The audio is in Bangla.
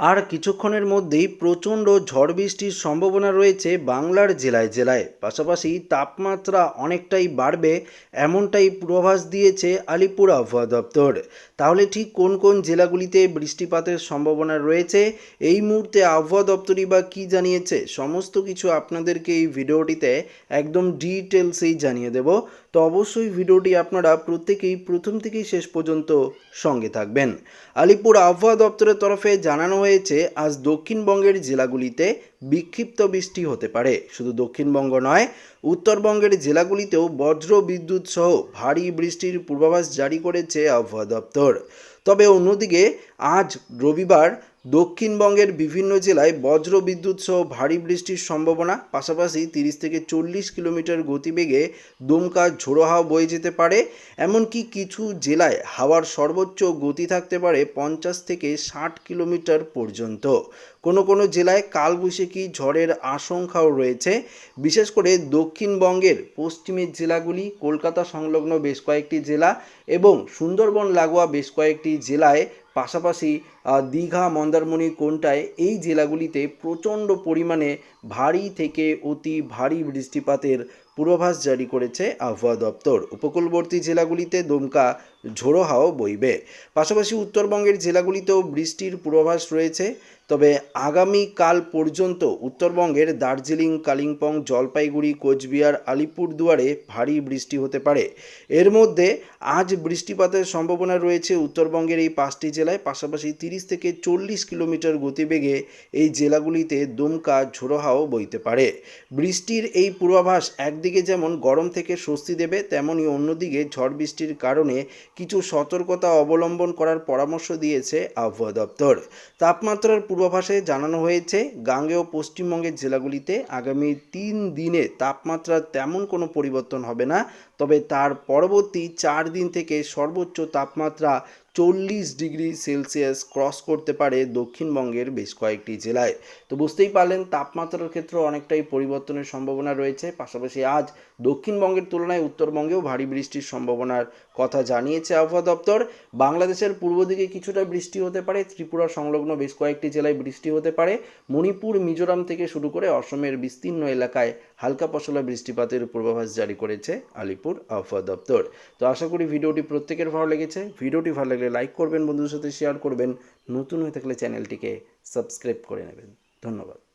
আর কিছুক্ষণের মধ্যেই প্রচণ্ড ঝড় বৃষ্টির সম্ভাবনা রয়েছে বাংলার জেলায় জেলায়। পাশাপাশি তাপমাত্রা অনেকটাই বাড়বে এমনটাই পূর্বাভাস দিয়েছে আলিপুর আবহাওয়া দপ্তর। তাহলে ঠিক কোন কোন জেলাগুলিতে বৃষ্টিপাতের সম্ভাবনা রয়েছে? এই মুহূর্তে আবহাওয়া দপ্তরই বা কী জানিয়েছে? সমস্ত কিছু আপনাদেরকে এই ভিডিওটিতে একদম ডিটেলসেই জানিয়ে দেব। তো অবশ্যই ভিডিওটি আপনারা প্রত্যেকেই প্রথম থেকেই শেষ পর্যন্ত সঙ্গে থাকবেন। আলিপুর আবহাওয়া দপ্তরের তরফে জানানো হয়েছে, আজ দক্ষিণবঙ্গের জেলাগুলিতে বিক্ষিপ্ত বৃষ্টি হতে পারে। শুধু দক্ষিণবঙ্গ নয়, উত্তরবঙ্গের জেলাগুলিতেও বজ্র বিদ্যুৎ সহ ভারী বৃষ্টির পূর্বাভাস জারি করেছে আবহাওয়া দপ্তর। তবে অন্যদিকে, আজ রবিবার দক্ষিণবঙ্গের বিভিন্ন জেলায় বজ্র বিদ্যুৎ সহ ভারী বৃষ্টির সম্ভাবনা, পাশাপাশি তিরিশ থেকে চল্লিশ কিলোমিটার গতিবেগে দমকা ঝোড়ো হাওয়া বয়ে যেতে পারে। এমনকি কিছু জেলায় হাওয়ার সর্বোচ্চ গতি থাকতে পারে পঞ্চাশ থেকে ষাট কিলোমিটার পর্যন্ত। কোনো কোনো জেলায় কালবৈশাখী ঝড়ের আশঙ্কাও রয়েছে। বিশেষ করে দক্ষিণবঙ্গের পশ্চিমের জেলাগুলি, কলকাতা সংলগ্ন বেশ কয়েকটি জেলা এবং সুন্দরবন লাগোয়া বেশ কয়েকটি জেলায় পাশাপাশি দীঘা মন্দারমণি কোনটায় এই জেলাগুলিতে প্রচণ্ড পরিমাণে ভারী থেকে অতি ভারী বৃষ্টিপাতের পূর্বাভাস জারি করেছে আবহাওয়া দপ্তর। উপকূলবর্তী জেলাগুলিতে দমকা ঝোড়ো হাওয়া বইবে। পাশাপাশি উত্তরবঙ্গের জেলাগুলিতেও বৃষ্টির পূর্বাভাস রয়েছে। তবে আগামীকাল পর্যন্ত উত্তরবঙ্গের দার্জিলিং, কালিম্পং, জলপাইগুড়ি, কোচবিহার, আলিপুরদুয়ারে ভারী বৃষ্টি হতে পারে। এর মধ্যে আজ বৃষ্টিপাতের সম্ভাবনা রয়েছে উত্তরবঙ্গের এই পাঁচটি জেলায়। পাশাপাশি তিরিশ থেকে চল্লিশ কিলোমিটার গতিবেগে এই জেলাগুলিতে দমকা ঝোড়ো হাওয়া বইতে পারে। বৃষ্টির এই পূর্বাভাস একদিকে যেমন গরম থেকে স্বস্তি দেবে তেমনই অন্যদিকে ঝড় বৃষ্টির কারণে কিছু সতর্কতা অবলম্বন করার পরামর্শ দিয়েছে আবহাওয়া দপ্তর। তাপমাত্রার পূর্বাভাসে জানানো হয়েছে গাঙ্গেয় পশ্চিমবঙ্গের জেলাগুলিতে আগামী তিন দিনে তাপমাত্রার তেমন কোনো পরিবর্তন হবে না, তবে তার পরবর্তী চার দিন থেকে সর্বোচ্চ তাপমাত্রা চল্লিশ ডিগ্রি সেলসিয়াস ক্রস করতে পারে দক্ষিণবঙ্গের বেশ কয়েকটি জেলায়। তো বুঝতেই পারলেন, তাপমাত্রার ক্ষেত্রে অনেকটাই পরিবর্তনের সম্ভাবনা রয়েছে। পাশাপাশি আজ দক্ষিণবঙ্গের তুলনায় উত্তরবঙ্গেও ভারী বৃষ্টির সম্ভাবনার কথা জানিয়েছে আবহাওয়া দপ্তর। বাংলাদেশের পূর্ব দিকে কিছুটা বৃষ্টি হতে পারে। ত্রিপুরা সংলগ্ন বেশ কয়েকটি জেলায় বৃষ্টি হতে পারে। মণিপুর, মিজোরাম থেকে শুরু করে অসমের বিস্তীর্ণ এলাকায় হালকা পশলা বৃষ্টিপাতের পূর্বাভাস জারি করেছে আলিপুর আবহাওয়া দপ্তর। তো আশা করি ভিডিওটি প্রত্যেকের ভালো লেগেছে। ভিডিওটি ভালো লাগলে লাইক করবেন, বন্ধুদের সাথে শেয়ার করবেন। নতুন হয়ে থাকলে চ্যানেলটিকে সাবস্ক্রাইব করে নেবেন। ধন্যবাদ।